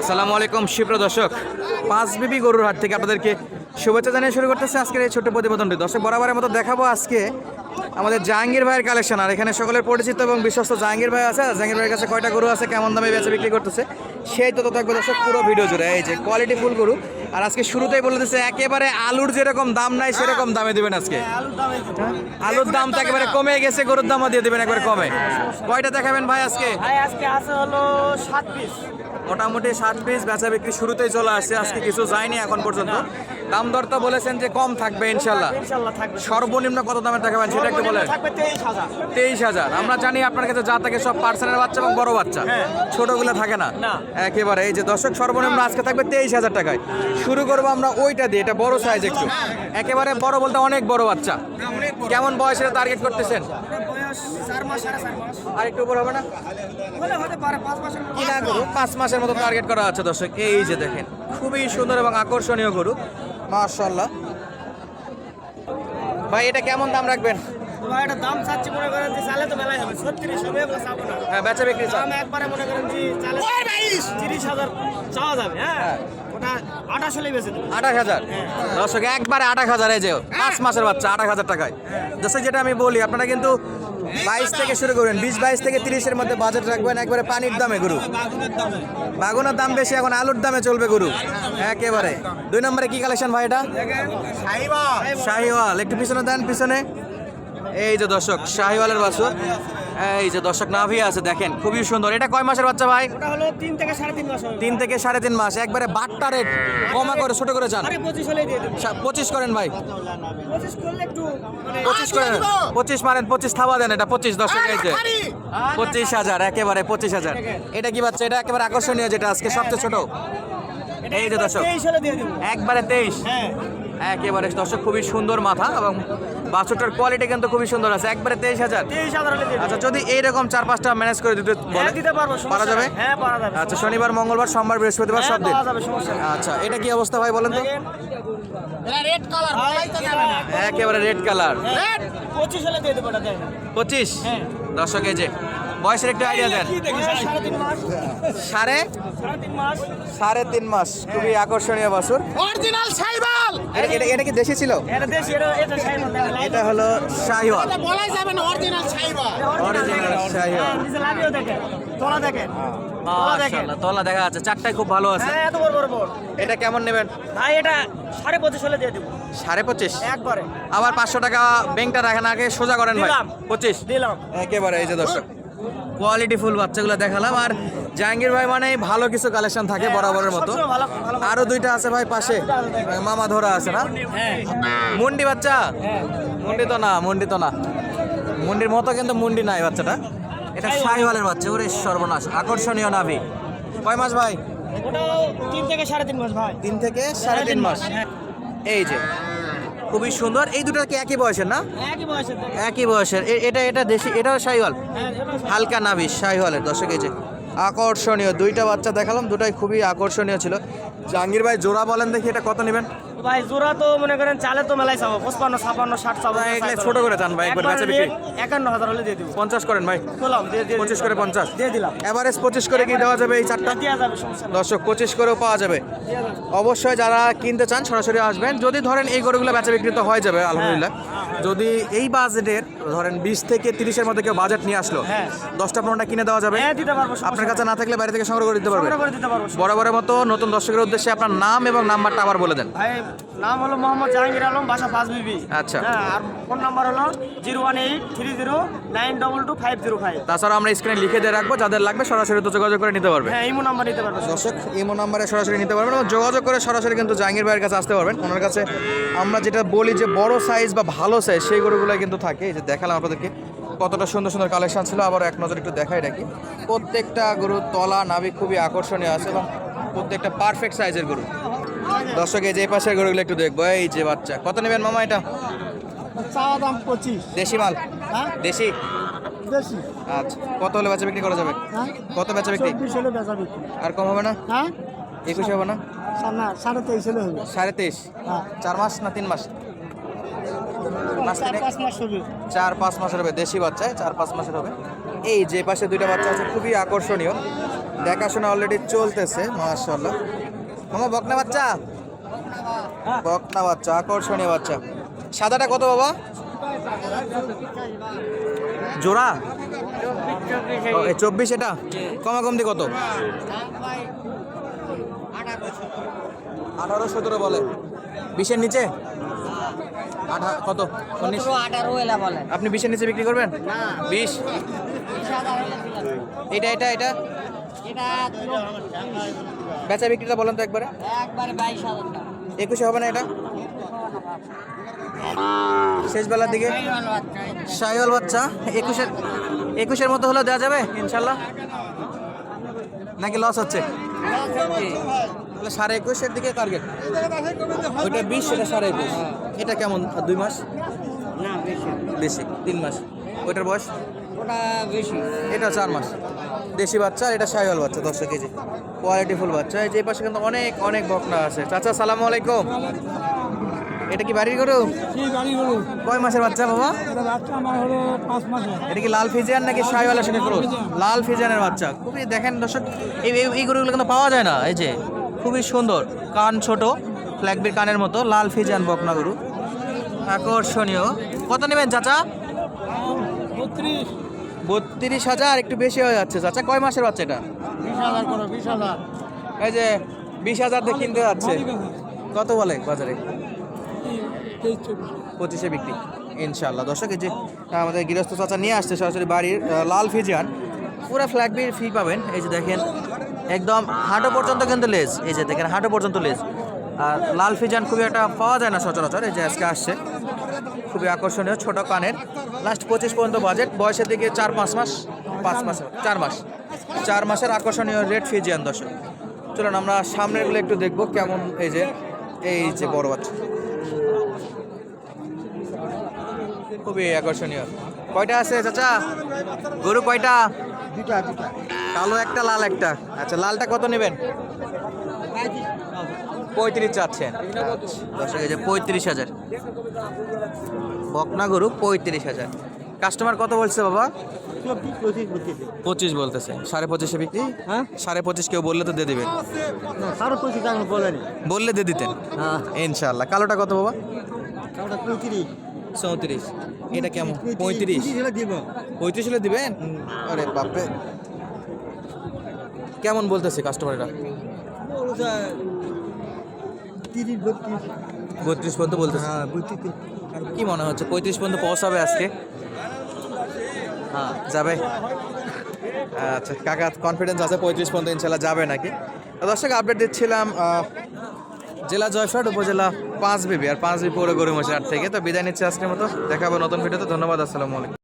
আসসালামু আলাইকুম শিপ্র দর্শক। পাঁচ বিবি গরুর হাট থেকে আপনাদেরকে শুভেচ্ছা জানিয়ে শুরু করতেছে আজকের এই ছোট্ট প্রতিবেদনটি। দর্শক, বরাবরের মতো দেখাবো আজকে আমাদের জাহাঙ্গীর ভাইয়ের কালেকশন। আর এখানে সকলের পরিচিত এবং বিশ্বস্ত জাহাঙ্গীর ভাই আছে। জাহাঙ্গীর ভাইয়ের কাছে কয়টা গরু আছে, কেমন দামে বেচে বিক্রি করতেছে, সেই তো থাকবে দর্শক পুরো ভিডিও জুড়ে। এই যে কোয়ালিটি ফুল গরু। আর আজকে শুরুতেই বলে দিচ্ছে, একেবারে আলুর যেরকম দাম নাই, সেরকম দামে দিবেন আজকে। আলুর দাম তো একেবারে কমে গেছে, গরুর দামও দিয়ে দিবেন একবারে কমে। কয়টা দেখাবেন ভাই আজকে? আজকে আছে হলো সাত পিস মোটামুটি ষাট পিস বেচা বিক্রি শুরুতেই চলে আসছে আজকে কিছু যায়নি এখন পর্যন্ত। দাম দর তো বলেছেন যে কম থাকবে ইনশাল্লাহ। সর্বনিম্ন কত দামের দেখাবেন সেটা একটু বলেন। তেইশ হাজার। আমরা জানি আপনার কাছে যা থাকে সব পার্সেন্টের বাচ্চা এবং বড় বাচ্চা। হ্যাঁ। ছোটগুলো থাকে না? না। একেবারে এই যে দর্শক সর্বনিম্ন আজকে থাকবে তেইশ হাজার টাকায়। শুরু করব আমরা ওইটা দিয়ে এটা বড় সাইজ একটু। একেবারে বড় বলতে অনেক বড় বাচ্চা। কেমন বয়সের টার্গেট করতেছেন? বয়স আর একটু উপর হবে না? কিনা গরু পাঁচ মাসের মতো। টার্গেট করা আছে দর্শক। এই যে দেখেন খুবই সুন্দর এবং আকর্ষণীয় গরু। মাশাল্লাহ ভাই এটা কেমন দাম রাখবেন? ভাই এটা দাম চাচ্ছি মনে করেন যে চালে তো মেলাই হবে ছত্রিশ হবে এগুলো চাবো না। হ্যাঁ বেচা বিক্রি দাম একবারে মনে করেন যে চালে তিরিশ হাজার চাওয়া যাবে হ্যাঁ? হ্যাঁ। দর্শক একবারে আঠাশ হাজার এই যে পাঁচ মাসের বাচ্চা আঠাশ হাজার টাকায়। দর্শক যেটা আমি বলি আপনারা কিন্তু বাইশ থেকে শুরু করবেন বিশ বাইশ থেকে তিরিশের মধ্যে বাজেট রাখবেন একবারে পানির দামে গরু। বাগুনের দাম বেশি এখন আলুর দামে চলবে গরু। একেবারে। দুই নম্বরে কি কালেকশন ভাই এটা? শাহিওয়াল। একটু পিছনে দেন পিছনে। এই যে দর্শক শাহিওয়ালের বাছুর। এই যে দর্শক নাভি আছে দেখেন খুবই সুন্দর। এটা কয় মাসের বাচ্চা ভাই? ওটা হলো তিন থেকে সাড়ে তিন মাস হবে। তিন থেকে সাড়ে তিন মাস। একবারে বাট্টা রেট কমা করে ছোট করে চান আরে পঁচিশ হলেই দিয়ে দেবো। সা- পঁচিশ করেন ভাই। পঁচিশ করলে একটু মানে পঁচিশ করেন। পঁচিশ মারেন পঁচিশ থাবা দেন এটা পঁচিশ দর্শক এই যে। পঁচিশ হাজার একেবারে পঁচিশ হাজার। এটা কি বাচ্চা? এটা একেবারে আকর্ষণীয় যেটা আজকে সবচেয়ে ছোট। এই যে দর্শক একবারে তেইশ। হ্যাঁ। একেবারে দর্শক খুবই সুন্দর মাথা এবং বাছুরটার কোয়ালিটি কিন্তু খুবই সুন্দর আছে। একবারে তেইশ হাজার। আচ্ছা যদি এইরকম চার পাঁচটা ম্যানেজ করে দিতে হ্যাঁ বলে দিতে পারব পারা যাবে? হ্যাঁ পারা যাবে আচ্ছা শনিবার মঙ্গলবার সোমবার বৃহস্পতিবার সব দিন। আচ্ছা এটা কি অবস্থা ভাই বলেন তো? রেড কালার একেবারে রেড কালার পঁচিশ হলে দিয়ে দেবো এটা দেন পঁচিশ? হ্যাঁ। দর্শক এই যে বয়সের একটু আইডিয়া দেন। সাড়ে? সাড়ে তিন মাস। সাড়ে তিন মাস খুবই আকর্ষণীয় বাছুর অরিজিনাল সাইবাল! এটা কি দেশি ছিল? এটা দেশি এটা এটা সাইমন এটা হলো শাহিওয়াল। বলাই যাবে না অরিজিনাল সাইবাল। অরিজিনাল শাহিওয়াল। দেখেন তোলা দেখেন। তোলা দেখেন। মাশাআল্লাহ তলা দেখা যাচ্ছে। চারটায় খুব ভালো আছে। হ্যাঁ এত বড় বড় বড়। এটা কেমন নেবেন? ভাই এটা সাড়ে পঁচিশ হলে দিয়ে দেবো। সাড়ে পঁচিশ? একবারে। আবার পাঁচশো টাকা ব্যাংকটা রাখেন আগে সোজা করেন ভাই। পঁচিশ? দিলাম। একেবারে এই যে দর্শক। কোয়ালিটি ফুল বাচ্চাগুলো দেখালাম। আর জাহাঙ্গীর ভাই মানে ভালো কিছু কালেকশন থাকে বরাবরের মতো। আরও দুইটা আছে ভাই পাশে। মামা ধরা আছে না? হ্যাঁ। মুন্ডি বাচ্চা? মুন্ডি তো না মুন্ডি তো না। মুন্ডির মতো কিন্তু মুন্ডি নাই বাচ্চাটা। এটা শাহিওয়ালের বাচ্চা ওরে সর্বনাশ। আকর্ষণীয় নাভি। কয় মাস ভাই? ওটাও তিন থেকে সাড়ে তিন মাস ভাই। তিন থেকে সাড়ে তিন মাস হ্যাঁ। এই যে খুবই সুন্দর। এই দুটো কি একই বয়সের না? একই বয়সের এটা এটা দেশি এটাও শাহিওয়াল? হল হালকা নাভি শাহিওয়ালের দর্শক এই যে আকর্ষণীয়। দুইটা বাচ্চা দেখালাম দুটাই খুবই আকর্ষণীয় ছিল। জাহাঙ্গীর ভাই জোড়া বলেন দেখি এটা কত নেবেন? ভাই জোড়া তো মনে করেন চালে তো মেলাই চাবো। পঁচপান্ন ছাপান্ন ষাট চাবো এগুলো ছোট করে চান ভাই, একবার বিক্রি। একান্ন হাজার হলে দিয়ে দেবো। পঞ্চাশ করেন ভাই। বললাম পঁচিশ করে পঞ্চাশ। দিয়ে দিলাম। এভারেজ পঁচিশ করে কি দেওয়া যাবে এই চারটা? দেওয়া যাবে দর্শক পঁচিশ করেও পাওয়া যাবে। অবশ্যই যারা কিনতে চান সরাসরি আসবেন। যদি ধরেন এই গরুগুলো বেচা বিক্রি তো হয়ে যাবে আলহামদুলিল্লাহ। যদি এই বাজেটের ধরেন বিশ থেকে তিরিশের মধ্যে কেউ বাজেট নিয়ে আসলো হ্যাঁ। দশটা পনেরোটা কিনে দেওয়া যাবে। হ্যাঁ আপনার কাছে না থাকলে বাইরে থেকে সংগ্রহ করে দিতে পারব বরাবরের মতো নতুন দর্শকের উদ্দেশ্যে আপনার নাম এবং নাম্বারটা আবার বলে দেন। ভাই নাম হলো মোহাম্মদ জাহাঙ্গীর আলম বাসা পাঁচ বিবি। আচ্ছা। হ্যাঁ আর ফোন নাম্বার হলো zero one eight three zero nine double two five zero five. তাছাড়া আমরা স্ক্রিনে লিখে দিয়ে রাখব যাদের লাগবে সরাসরি তো যোগাযোগ করে নিতে পারবে। হ্যাঁ ইমো নাম্বার নিতে পারব। দর্শক ইমো নাম্বারে সরাসরি নিতে পারবেন এবং যোগাযোগ করে সরাসরি কিন্তু জাহাঙ্গীর ভাইয়ের কাছে আসতে পারবেন। ওনার কাছে আমরা যেটা বলি যে বড় সাইজ বা ভালো সাইজ সেই গরুগুলো কিন্তু থাকে। এই যে দেখালাম আপনাদেরকে কতটা সুন্দর সুন্দর কালেকশন ছিল। আবার এক নজর একটু দেখাই রাখি। প্রত্যেকটা গরুর তলা নাভি খুবই আকর্ষণীয় আছে এবং প্রত্যেকটা পারফেক্ট সাইজের গরু। দর্শক এই যে পাশের গরুগুলো একটু দেখব। এই যে বাচ্চা। কত নেবেন মামা এটা? চাওয়া দাম পঁচিশ। দেশি মাল? হ্যাঁ? দেশি? আচ্ছা। কত হলে বেচা বিক্রি করা যাবে? হ্যাঁ? কত বেচা বিক্রি? আর কম হবে না? হ্যাঁ? একুশ হবে না? সাড়ে তেইশ হলে হবে। সাড়ে তেইশ? হ্যাঁ। চার মাস না তিন মাস? মাস চার পাঁচ মাসের হবে। দেশি বাচ্চায় চার পাঁচ মাসের হবে। এই যে পাশে দুইটা বাচ্চা আছে খুবই আকর্ষণীয়। দেখাশোনা অলরেডি চলতেছে মাশাল্লাহ মামা বকনা বাচ্চা? বকনা বাচ্চা আকর্ষণীয় বাচ্চা। সাদাটা কত বাবা? জোড়া? চব্বিশ এটা? কমা কমতি কত? আঠারো সতেরো বলে। বিশের নিচে? কত? আপনি বিশের নিচে বিক্রি করবেন? বিশ। এটা এটা এটা? এটা বেচা বিক্রিটা বলেন তো একবারে। একবারে বাইশ হাজার টাকা। একুশে হবে না এটা? শেষ বেলার দিকে। সাইওয়াল বাচ্চা একুশের একুশের মতো হলেও দেওয়া যাবে ইনশাল্লাহ? নাকি লস হচ্ছে? তাহলে সাড়ে একুশের দিকে টার্গেট ওইটা বিশ সেটা সাড়ে একুশ। এটা কেমন? দুই মাস? না বেশি। বেশি তিন মাস। ওইটার বয়স? ওটা বেশি। এটা চার মাস। দেশি বাচ্চা আর এটা সাইওয়াল বাচ্চা দশটা কেজি। কোয়ালিটি ফুল বাচ্চা। এই যে এই পাশে কিন্তু অনেক অনেক বকনা আছে। চাচা সালাম আলাইকুম। এটা কি বাড়ির গরু? গরু। কয় মাসের বাচ্চা বাবা? এটা বাচ্চা আমার হলো পাঁচ মাসে এটা কি লাল ফিজিয়ান নাকি শাহিওয়ালা সঙ্গে ক্রস লাল ফিজিয়ানের বাচ্চা। খুবই দেখেন দর্শক এই এই- এই গরুগুলো কিন্তু পাওয়া যায় না। এই যে খুবই সুন্দর। কান ছোট ফ্ল্যাগবির কানের মতো লাল ফিজিয়ান বকনা গরু। আকর্ষণীয়। কত নেবেন চাচা? বত্রিশ। বত্রিশ হাজার একটু বেশি হয়ে যাচ্ছে। চাচা কয় মাসের বাচ্চা এটা বিশ হাজার করো বিশ হাজার। এই যে বিশ হাজার দিয়ে কিনতে যাচ্ছে। কত বলে বাজারে? পঁচিশে বিক্রি। ইনশাল্লাহ দর্শক এই যে আমাদের গৃহস্থ চাচা নিয়ে আসছে সরাসরি বাড়ির লাল ফিজিয়ান। পুরো ফ্ল্যাগ বির ফি পাবেন। এই যে দেখেন একদম হাঁটু পর্যন্ত কিন্তু লেজ। এই যে দেখেন হাঁটু পর্যন্ত লেজ। আর লাল ফিজান খুবই একটা পাওয়া যায় না সচরাচর। এই যে আজকে আসছে। খুবই আকর্ষণীয় ছোট কানের। লাস্ট পঁচিশ পর্যন্ত বাজেট বয়সের দিকে চার পাঁচ মাস পাঁচ মাস চার মাস। চার মাসের আকর্ষণীয় রেড ফিজিয়ান দর্শক। চলুন আমরা সামনেরগুলো একটু দেখব কেমন এই যে এই যে বড় বাচ্চা। খুবই আকর্ষণীয়। কয়টা আছে চাচা? গরু কয়টা? কালো একটা লাল একটা। আচ্ছা লালটা কত নেবেন? পঁয়ত্রিশ। চাচ্ছেন। দশ এই যে পঁয়ত্রিশ হাজার। বকনা গরু পঁয়ত্রিশ হাজার। কাস্টমার কত বলছে বাবা? পঁচিশ বলতেছে সাড়ে পঁচিশে বিক্রি? হ্যাঁ? সাড়ে পঁচিশ কেউ বললে তো দিয়ে দেবেন। বললে দিয়ে দিতেন। হ্যাঁ। ইনশাল্লাহ কালোটা কত বাবা? চৌত্রিশ। এটা কেমন? পঁয়ত্রিশ দিব। পঁয়ত্রিশ হলে দিবেন? আরে বাপরে। কেমন বলতেছে কাস্টমাররা তিরিশ বত্রিশ। বত্রিশ পর্যন্ত বলতে হ্যাঁ কি মনে হচ্ছে? পঁয়ত্রিশ পর্যন্ত পৌঁছাবে আজকে? হ্যাঁ যাবে। আচ্ছা কাকা কনফিডেন্স আছে পঁয়ত্রিশ পর্যন্ত ইনশাল্লাহ যাবে নাকি? দর্শক আপডেট দিচ্ছিলাম জেলা জয়ফ্রাট উপজেলা পাঁচ বিবি আর পাঁচ বিবি পৌর গরুমশার হাট থেকে। তো বিদায় নিচ্ছে আজকের মতো। দেখাবো নতুন ভিডিওতে। ধন্যবাদ আসসালামু আলাইকুম।